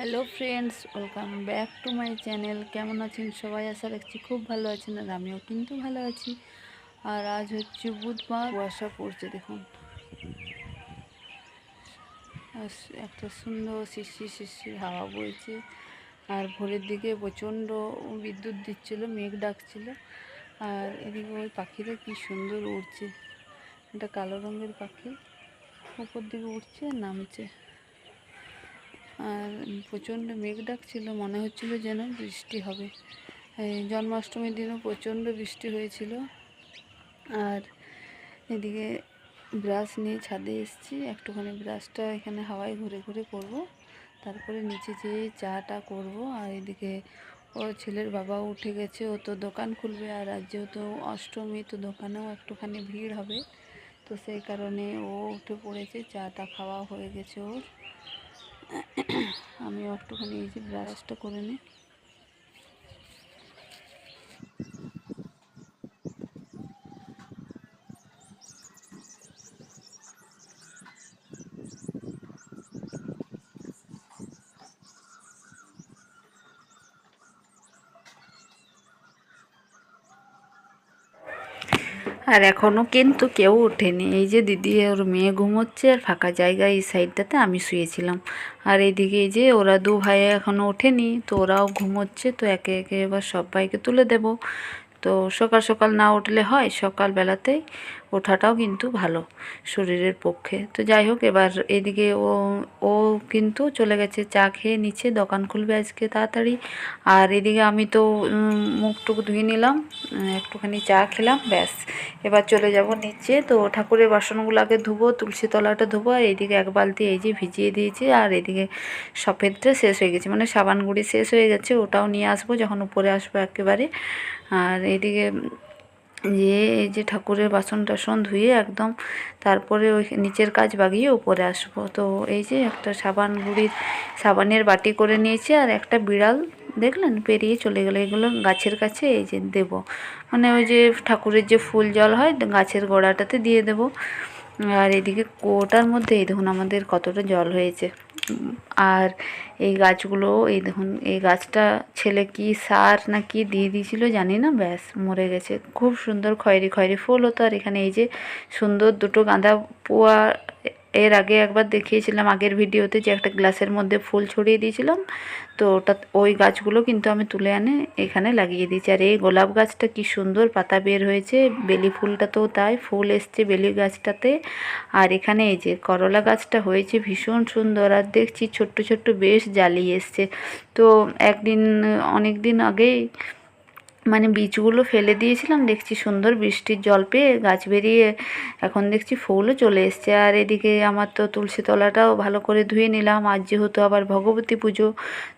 Hello friends welcome back to my channel কেমন আছেন সবাই? আশা রাখছি খুব ভালো আছেন আর আমিও কিন্তু ভালো আছি। আর আজ হচ্ছে বুধবার। কুয়াশা পড়ছে, দেখুন। একটা সুন্দর শিশির শিশির হাওয়া বইছে। আর ভোরের দিকে প্রচণ্ড বিদ্যুৎ দিচ্ছিল, মেঘ ডাকছিল। আর এদিকে ওই পাখিটা কি সুন্দর উড়ছে। এটা কালো রঙের পাখি। উপর দিকে উঠছে নামছে। আর প্রচণ্ড মেঘ ডাকছিল, মনে হচ্ছিল যেন বৃষ্টি হবে। জন্মাষ্টমীর দিনও প্রচণ্ড বৃষ্টি হয়েছিল। আর এদিকে ব্রাশ নিয়ে ছাদে এসেছি। একটুখানি ব্রাশটা এখানে হাওয়ায় ঘুরে ঘুরে করব। তারপরে নিচে যেয়ে চাটা করব। আর এদিকে ও ছেলের বাবা উঠে গেছে। ও তো দোকান খুলবে আর আজ যেহেতু অষ্টমী, তো দোকানেও একটুখানি ভিড় হবে। তো সেই কারণে ও উঠে পড়েছে। চাটা খাওয়া হয়ে গেছে ওর। আমি একটুখানি এই যে ব্রাশটা করে নিই। আর এখনও কিন্তু কেউ ওঠেনি। এই যে দিদি, ওর মেয়ে ঘুমোচ্ছে আর ফাঁকা জায়গায় এই সাইডটাতে আমি শুয়েছিলাম। আর এইদিকে এই যে ওরা দু ভাই এখনও ওঠেনি, তো ওরাও ঘুমোচ্ছে, তো একে একে এবার সব ভাইকে তুলে দেব। তো সকাল সকাল না উঠলে হয় সকালবেলাতেই। ওঠাটাও কিন্তু ভালো শরীরের পক্ষে। তো যাই হোক, এবার এদিকে ও ও কিন্তু চলে গেছে, চা খেয়ে নিচে দোকান খুলবে আজকে তাড়াতাড়ি। আর এদিকে আমি তো মুখটুক ধুয়ে নিলাম একটুখানি চা খেলাম, ব্যাস। এবার চলে যাব নিচে। তো ঠাকুরের বাসনগুলো আগে ধুবো, তুলসী তলাটা ধুবো, আর এইদিকে এক বালতি এই যে ভিজিয়ে দিয়েছি, আর এদিকে সফেদটা শেষ হয়ে গেছে। মানে সাবান গুঁড়ি শেষ হয়ে গেছে, ওটাও নিয়ে আসব যখন উপরে আসব একেবারে। আর এদিকে যে এই যে ঠাকুরের বাসন টাসন ধুয়ে একদম তারপরে ওই নিচের কাজ বাগিয়ে উপরে আসব। তো এই যে একটা সাবান গুঁড়ির সাবানের বাটি করে নিয়েছি আর একটা বিড়াল দেখলেন পেরিয়ে চলে গেলো। এগুলো গাছের কাছে এই যে দেবো। মানে ওই যে ঠাকুরের যে ফুল জল হয়, গাছের গোড়াটাতে দিয়ে দেবো। আর এদিকে কোটার মধ্যে এই দেখুন আমাদের কতটা জল হয়েছে। আর এই গাছগুলো, এই দেখুন, এই গাছটা ছেলে কি সার না কি দিয়ে দিয়েছিল জানি না, ব্যাস, মরে গেছে। খুব সুন্দর খয়েরি খয়েরি ফুল হতো। আর এখানে এই যে সুন্দর দুটো গাঁদা পোয়া এর আগে একবার দেখিয়েছিলাম আগের ভিডিওতে যে একটা গ্লাসের মধ্যে ফুল ছড়িয়ে দিয়েছিলাম। তো ওটা, ওই গাছগুলো কিন্তু আমি তুলে আনে এখানে লাগিয়ে দিয়েছি। আর এই গোলাপ গাছটা কি সুন্দর পাতা বের হয়েছে। বেলি ফুলটাতেও তাই, ফুল এসছে বেলি গাছটাতে। আর এখানে এই যে করলা গাছটা হয়েছে ভীষণ সুন্দর। আর দেখছি ছোট্ট ছোট্ট বেশ জালি এসছে। তো একদিন অনেক দিন আগেই মানে বীজগুলো ফেলে দিয়েছিলাম, দেখছি সুন্দর বৃষ্টির জল পেয়ে গাছ বেরিয়ে এখন দেখছি ফুলও চলে এসছে। আর এদিকে আমার তো তুলসী তলাটাও ভালো করে ধুয়ে নিলাম। আর যেহেতু আবার ভগবতী পুজো,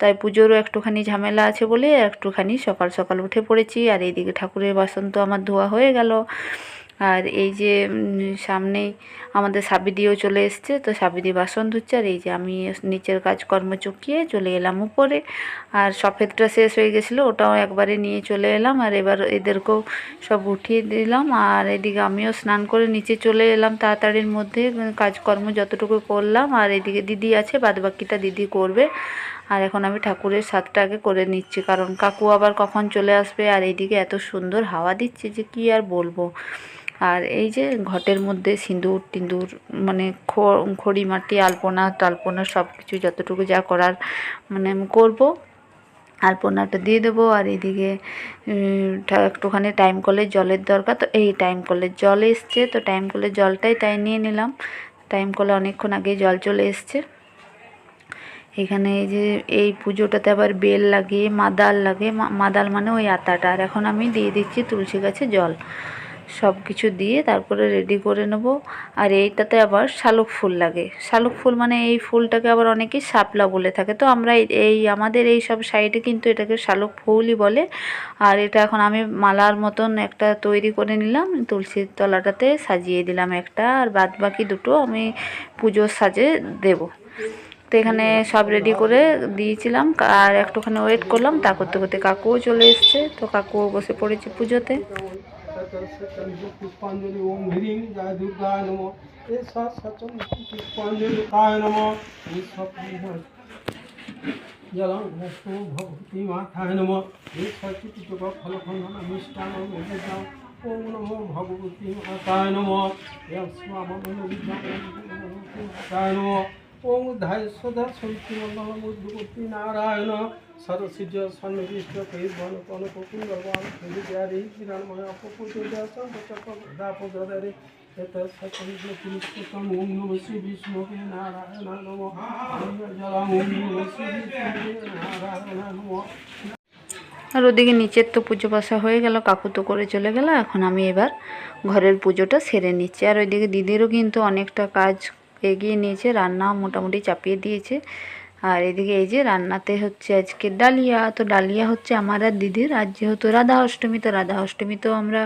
তাই পুজোরও একটুখানি ঝামেলা আছে বলে একটুখানি সকাল সকাল উঠে পড়েছি। আর এদিকে ঠাকুরের বাসন তো আমার ধোয়া হয়ে গেল। আর এই যে সামনেই আমাদের সাবিদিও চলে এসছে, তো সাবিদি বাসন ধুচ্ছে, আর এই যে আমি নিচের কাজকর্ম চুকিয়ে চলে এলাম উপরে। আর সফেদটা শেষ হয়ে গেছিল, ওটাও একবারে নিয়ে চলে এলাম, আর এবার এদেরকেও সব উঠিয়ে দিলাম। আর এদিকে আমিও স্নান করে নিচে চলে এলাম তাড়াতাড়ির মধ্যে কাজকর্ম যতটুকু করলাম। আর এদিকে দিদি আছে, বাদবাকিটা দিদি করবে। আর এখন আমি ঠাকুরের সাতটা আগে করে নিচ্ছি, কারণ কাকু আবার কখন চলে আসবে? আর এইদিকে এত সুন্দর হাওয়া দিচ্ছে যে কি আর বলব। আর এই যে ঘটের মধ্যে সিঁদুর, টিঁদুর মানে খড়ি, মাটি, আলপনা টালপনা সব কিছু যতটুকু যা করার মানে আমি করব। আলপনাটা দিয়ে দেবো আর এদিকে একটুখানি টাইম কলের জলের দরকার। তো এই টাইম কলের জল এসছে, তো টাইম কলের জলটাই তাই নিয়ে নিলাম। টাইম কলে অনেকক্ষণ আগে জল চলে এসছে। এখানে এই যে, এই পুজোটাতে আবার বেল লাগে মাদাল লাগে মাদাল মানে ওই আতাটা। আর এখন আমি দিয়ে দিচ্ছি তুলসী গাছে জল। সব কিছু দিয়ে তারপরে রেডি করে নেব। আর এইটাতে আবার শালুক ফুল লাগে। শালুক ফুল মানে এই ফুলটাকে আবার অনেকেই শাপলা বলে থাকে। তো আমরা এই- আমাদের এই সব সাইডে কিন্তু এটাকে শালুক ফুলই বলে। আর এটা এখন আমি মালার মতন একটা তৈরি করে নিলাম। তুলসীর তলাটাতে সাজিয়ে দিলাম একটা। আর বাদ বাকি দুটো আমি পুজোর সাজে দেবো। তো এখানে সব রেডি করে দিয়েছিলাম। আর একটুখানি ওয়েট করলাম। তা করতে করতে কাকুও চলে এসছে। তো কাকুও বসে পড়েছে পুজোতে। পুষ্পাঞ্জলি ওম হ্রিং জয় দুর্গায় নম এ সচম পুষ্পাঞ্জলি কায় নম এই সব জলং ভক্তো ভগবতী মাথায় নম এই সচিত ফলখণ্ডন মিষ্টান মেধাম ওম নমো ভগবতী মাতায় নম মাতায় নম ওম ধায় সদা নারায়ণ সন্নিবিষ্ট আর ওদিকে নিচের তো পুজো পাশা হয়ে গেল, কাকু তো করে চলে গেল, এখন আমি এবার ঘরের পুজোটা সেরে নিচ্ছি। আর ওইদিকে দিদিরও কিন্তু অনেকটা কাজ এগিয়ে নিয়েছে রান্না মোটামুটি চাপিয়ে দিয়েছে। এদিকে এই যে রান্নাতে হচ্ছে আজকে ডালিয়া। তো ডালিয়া হচ্ছে আমার আর দিদির। আর যেহেতু রাধা অষ্টমী, তো রাধা অষ্টমী তো আমরা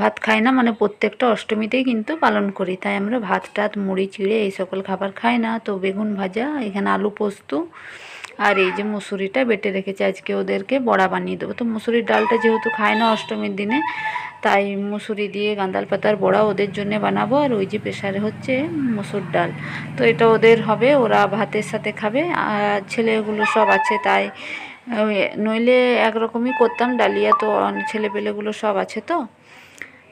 ভাত খাই না মানে প্রত্যেকটা অষ্টমীতেই কিন্তু পালন করি। তাই আমরা ভাত, টাত, মুড়ি, চিড়ে এই সকল খাবার খাই না। তো বেগুন ভাজা, এখানে আলু পোস্ত আর এই যে মুসুরিটা বেটে রেখেছে, আজকে ওদেরকে বড়া বানিয়ে দেবো। তো মুসুরির ডালটা যেহেতু খায় না অষ্টমীর দিনে, তাই মুসুরি দিয়ে গাঁদাল পাতার বড়া ওদের জন্য বানাবো। আর ওই যে প্রেশারে হচ্ছে মুসুর ডাল। তো এটা ওদের হবে, ওরা ভাতের সাথে খাবে। আর ছেলেগুলো সব আছে, তাই নইলে একরকমই করতাম। ডালিয়া তো ছেলেপেলেগুলো সব আছে তো।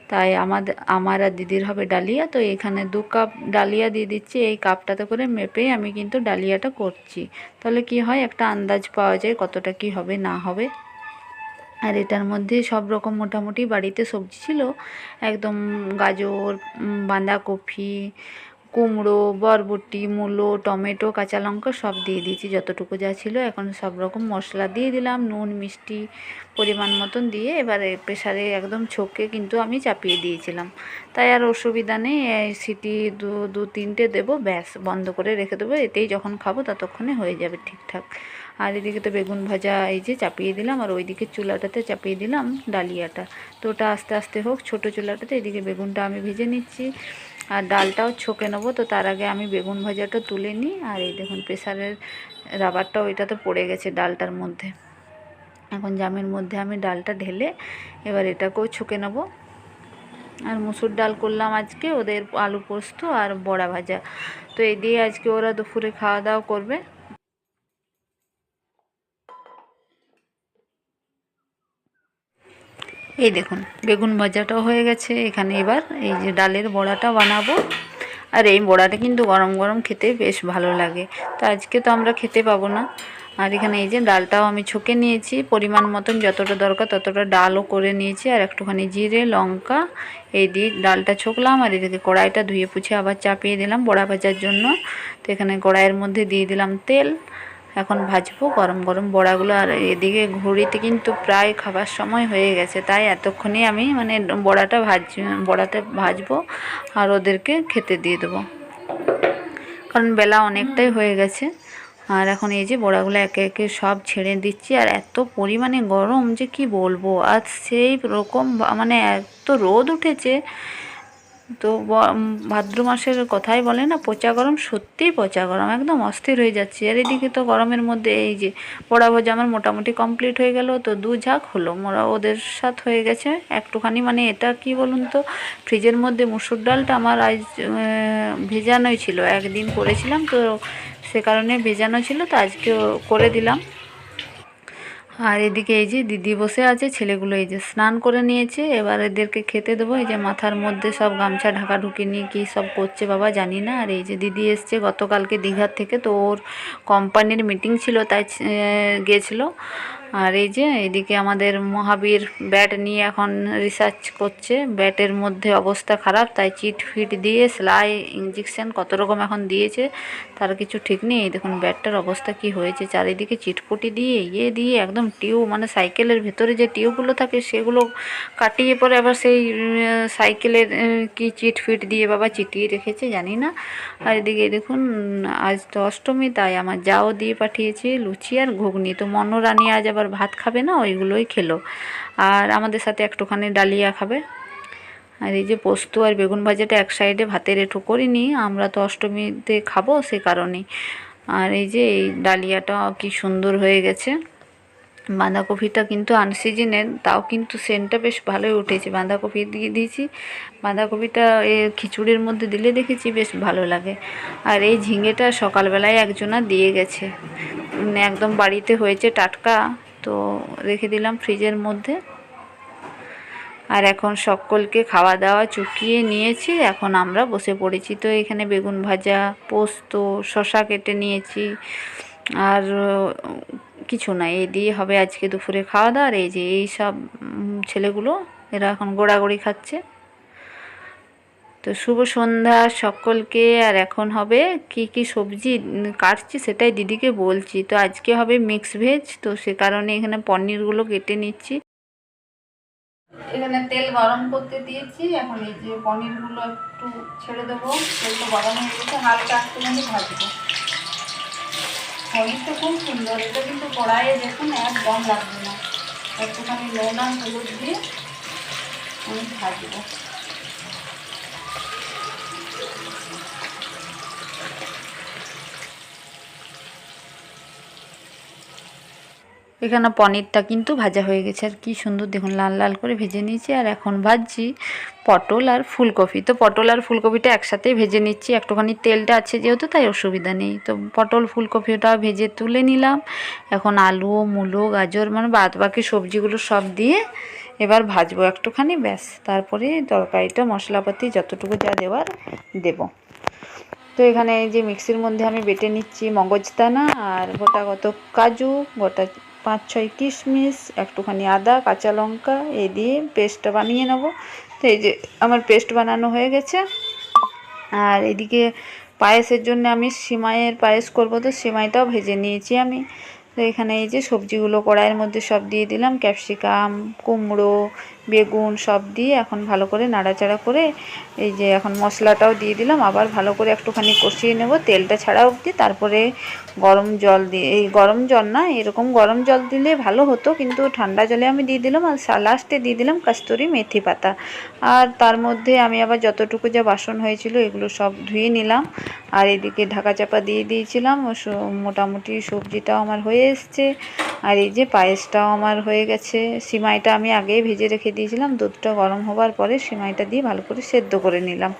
তাই আমাদের আমার আর দিদির হবে ডালিয়া, তো এখানে দু কাপ ডালিয়া দিয়ে দিচ্ছি। এই কাপটাতে করে মেপেই আমি কিন্তু ডালিয়াটা করছি। তাহলে কি হয়, একটা আন্দাজ পাওয়া যায় কতটা কি হবে, না হবে। আর এটার মধ্যে সব রকম মোটামুটি বাড়িতে সবজি ছিল। একদম গাজর বাঁধাকপি কুমড়ো, বরবটি, মূলো, টমেটো, কাঁচা লঙ্কা সব দিয়ে দিয়েছি, যতটুকু যা ছিল। এখন সব রকম মশলা দিয়ে দিলাম, নুন, মিষ্টি পরিমাণ মতন দিয়ে এবারে প্রেশারে একদম ছোকে কিন্তু আমি চাপিয়ে দিয়েছিলাম। তাই আর অসুবিধা নেই সিটি দু দু, তিনটে দেবো, ব্যাস, বন্ধ করে রেখে দেবো, এতেই যখন খাব ততক্ষণে হয়ে যাবে ঠিকঠাক। আর এদিকে তো বেগুন ভাজা এই যে চাপিয়ে দিলাম, আর ওইদিকে চুলাটাতে চাপিয়ে দিলাম ডালিয়াটা। তো ওটা আস্তে আস্তে হোক, ছোটো চুলাটাতে এদিকে বেগুনটা আমি ভেজে নিচ্ছি। আর ডালটাও ছকে নেব, তো তার আগে আমি বেগুন ভাজাটা তুলে নিই, আর এই দেখুন প্রেসারের রাবারটা ওইটাতে পড়ে গেছে ডালটার মধ্যে। এখন জামের মধ্যে আমি ডালটা ঢেলে এবার এটাকেও ছুকে নেব। আর মুসুর ডাল করলাম আজকে, ওদের আলু পোস্ত আর বড়া ভাজা। তো এই দিয়ে আজকে ওরা দুপুরে খাওয়া দাওয়া করবে। এই দেখুন, বেগুন ভাজাটাও হয়ে গেছে। এখানে এবার এই যে ডালের বড়াটা বানাবো। আর এই বড়াটা কিন্তু গরম গরম খেতে বেশ ভালো লাগে। তো আজকে তো আমরা খেতে পাবো না। আর এখানে এই যে ডালটাও আমি ছকে নিয়েছি। পরিমাণ মতন যতটা দরকার ততটা ডালও করে নিয়েছি। আর একটুখানি জিরে, লঙ্কা, এই দিয়ে ডালটা ছকলাম। আর এদিকে কড়াইটা ধুয়ে পুছে আবার চাপিয়ে দিলাম বড়া ভাজার জন্য। তো এখানে কড়াইয়ের মধ্যে দিয়ে দিলাম তেল। এখন ভাজবো, গরম গরম বড়াগুলো আর এদিকে ঘড়িতে কিন্তু প্রায় খাবার সময় হয়ে গেছে। তাই এতক্ষণে আমি মানে বড়াটা ভাজ, বড়াটা ভাজবো আর ওদেরকে খেতে দিয়ে দেবো। কারণ বেলা অনেকটাই হয়ে গেছে। আর এখন এই যে বড়াগুলো একে একে সব ছেড়ে দিচ্ছি আর এত পরিমাণে গরম যে কি বলব? আর সেই রকম মানে এত রোদ উঠেছে তো ভাদ্র মাসের কথাই বলে না, পচা গরম সত্যিই পচা গরম, একদম অস্থির হয়ে যাচ্ছে। আর এদিকে তো গরমের মধ্যে এই যে বড়া ভাজা আমার মোটামুটি কমপ্লিট হয়ে গেল, তো দু ঝাঁক হলো। মোরা ওদের সাথ হয়ে গেছে। একটুখানি মানে এটা কি বলুন তো, ফ্রিজের মধ্যে মুসুর ডালটা আমার আজ ভেজানোই ছিল। একদিন করেছিলাম, তো সে কারণে ভেজানো ছিল, তো আজকে করে দিলাম। আর এদিকে এই যে দিদি বসে আছে ছেলেগুলো এই যে স্নান করে নিয়েছে। এবার এদেরকে খেতে দেবো। এই যে মাথার মধ্যে সব গামছা ঢাকা ঢুকে নিয়ে কী সব করছে বাবা জানি না। আর এই যে দিদি এসছে গতকালকে দীঘার থেকে তো ওর কোম্পানির মিটিং ছিল তাই আহ, গিয়েছিল আর এই যে এদিকে আমাদের মহাবীর ব্যাট নিয়ে এখন রিসার্চ করছে। ব্যাটের মধ্যে অবস্থা খারাপ, তাই চিট ফিট দিয়ে সেলাই ইঞ্জেকশন কত রকম এখন দিয়েছে তার কিছু ঠিক নেই। দেখুন ব্যাটটার অবস্থা কি হয়েছে? চারিদিকে চিটপুটি দিয়ে ইয়ে দিয়ে একদম টিউব মানে সাইকেলের ভেতরে যে টিউবগুলো থাকে সেগুলো কাটিয়ে পরে আবার সেই সাইকেলের কি চিট ফিট দিয়ে বাবা চিটিয়ে রেখেছে, জানি না। আর এদিকে দেখুন, আজ তো অষ্টমী, তাই আমার যাও দিয়ে পাঠিয়েছি লুচি আর ঘুগনি। তো মনোরানী আজ আবার ভাত খাবে না, ওইগুলোই খেলো। আর আমাদের সাথে একটুখানি ডালিয়া খাবে। আর এই যে পোস্ত আর বেগুন ভাজাটা এক সাইডে ভাতের এঁঠো করিনি, আমরা তো অষ্টমীতে খাব সে কারণেই। আর এই যে এই ডালিয়াটা কি সুন্দর হয়ে গেছে। বাঁধাকপিটা কিন্তু আনসিজনের তাও কিন্তু সেন্টটা বেশ ভালোই উঠেছে। বাঁধাকপি দিয়ে দিয়েছি। বাঁধাকপিটা এ খিচুড়ির মধ্যে দিলে দেখেছি বেশ ভালো লাগে। আর এই ঝিঙেটা সকালবেলায় একজনা দিয়ে গেছে। একদম বাড়িতে হয়েছে টাটকা। তো রেখে দিলাম ফ্রিজের মধ্যে। আর এখন সকলকে খাওয়া দাওয়া চুকিয়ে নিয়েছি। এখন আমরা বসে পড়েছি তো এখানে বেগুন ভাজা, পোস্ত শশা কেটে নিয়েছি। আর কিছু না, এই দিয়ে হবে আজকে দুপুরে খাওয়া দাওয়া। আর এই যে এই সব ছেলেগুলো, এরা এখন গোড়াগড়ি খাচ্ছে। তো শুভ সন্ধ্যা সকলকে, আর এখন হবে কি কি সবজি কাটছি সেটাই দিদিকে বলছি। তো আজকে হবে মিক্স ভেজ তো সে কারণে এখানে পনিরগুলো কেটে নিচ্ছি। এখানে তেল গরম করতে দিয়েছি, এখন এই যে পনিরগুলো একটু ছেড়ে দেবো। তেলটা গরম হয়ে গেছে, হালকা একটুখানি ভাজবো। পনিরটা খুব সুন্দর, এটা কিন্তু কড়াইয়ে দেখুন একদম লাগবে না। একটুখানি আর হলুদ দিয়ে আমি ভাজবো। এখানে পনিরটা কিন্তু ভাজা হয়ে গেছে। আর কি সুন্দর দেখুন, লাল লাল করে ভেজে নিয়েছি। আর এখন ভাজছি পটল আর ফুলকপি। তো পটল আর ফুলকপিটা একসাথেই ভেজে নিচ্ছি। একটুখানি তেলটা আছে যেহেতু, তাই অসুবিধা নেই। তো পটল ফুলকপিটা ভেজে তুলে নিলাম। এখন আলু, মূলো, গাজর মানে বাদ বাকি সবজিগুলো সব দিয়ে এবার ভাজবো একটুখানি, ব্যাস। তারপরে তরকারিটা, মশলাপাতি যতটুকু যা দেওয়ার দেবো। তো এখানে যে মিক্সির মধ্যে আমি বেটে নিচ্ছি মগজদানা আর গোটা কত কাজু, গোটা পাঁচ ছয় কিশমিশ, একটুখানি আদা, কাঁচা লঙ্কা, এই দিয়ে পেস্টটা বানিয়ে নেব। তো এই যে আমার পেস্ট বানানো হয়ে গেছে। আর এদিকে পায়েসের জন্য আমি সিমাইয়ের পায়েস করব। তো সিমাইটাও ভেজে নিয়েছি আমি। তো এখানে এই যে সবজিগুলো কড়াইয়ের মধ্যে সব দিয়ে দিলাম। ক্যাপসিকাম, কুমড়ো বেগুন সব দিয়ে এখন ভালো করে নাড়াচাড়া করে এই যে এখন মশলাটাও দিয়ে দিলাম, আবার ভালো করে একটুখানি কষিয়ে নেব। তেলটা ছাড়া অবধি তারপরে গরম জল দিয়ে এই গরম জল না, এরকম গরম জল দিলে ভালো হতো, কিন্তু ঠান্ডা জলে আমি দিয়ে দিলাম আর লাস্টে দিয়ে দিলাম কাস্তুরি মেথি পাতা। আর তার মধ্যে আমি আবার যতটুকু যা বাসন হয়েছিল এগুলো সব ধুয়ে নিলাম। আর এদিকে ঢাকা চাপা দিয়ে দিয়েছিলাম মোটামুটি সবজিটাও আমার হয়ে এসছে। আর এই যে পায়েসটাও আমার হয়ে গেছে। সিমাইটা আমি আগেই ভেজে রেখে দিয়েছিলাম, দুধটা গরম হবার পরে সিমাইটা দিয়ে ভালো করে সেদ্ধ করে নিলাম।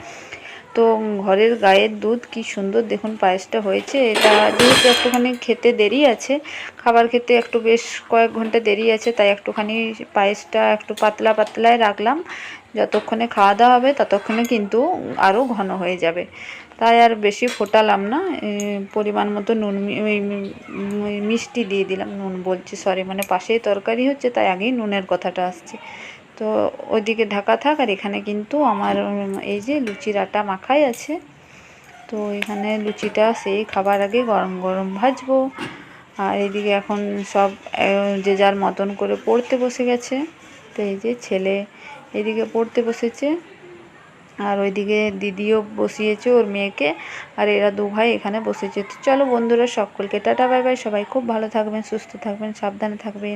তো ঘরের গায়ের দুধ কি সুন্দর দেখুন, পায়েসটা হয়েছে। এটা যেহেতু একটুখানি খেতে দেরি আছে, খাবার খেতে একটু বেশ কয়েক ঘণ্টা দেরি আছে, তাই একটুখানি পায়েসটা একটু পাতলা পাতলায় রাখলাম। যতক্ষণে খাওয়া দাওয়া হবে ততক্ষণে কিন্তু আরও ঘন হয়ে যাবে। তাই আর বেশি ফোটালাম না পরিমাণ মতো নুন মিষ্টি দিয়ে দিলাম। নুন বলছি সরি মানে পাশেই তরকারি হচ্ছে, তাই আগেই নুনের কথাটা আসছে। তো ওইদিকে ঢাকা থাক, আর এখানে কিন্তু আমার এই যে লুচির আটা মাখাই আছে। তো এখানে লুচিটা সেই খাবার আগে গরম গরম ভাজবো। আর এদিকে এখন সব যে যার মতন করে পড়তে বসে গেছে। তো এই যে ছেলে এদিকে পড়তে বসেছে, আর ওইদিকে দিদিও বসিয়েছে ওর মেয়েকে, আর এরা দু ভাই এখানে বসেছে। তো চলো বন্ধুরা, সকলকে টাটা, বাই বাই। সবাই খুব ভালো থাকবেন, সুস্থ থাকবেন, সাবধানে থাকবেন।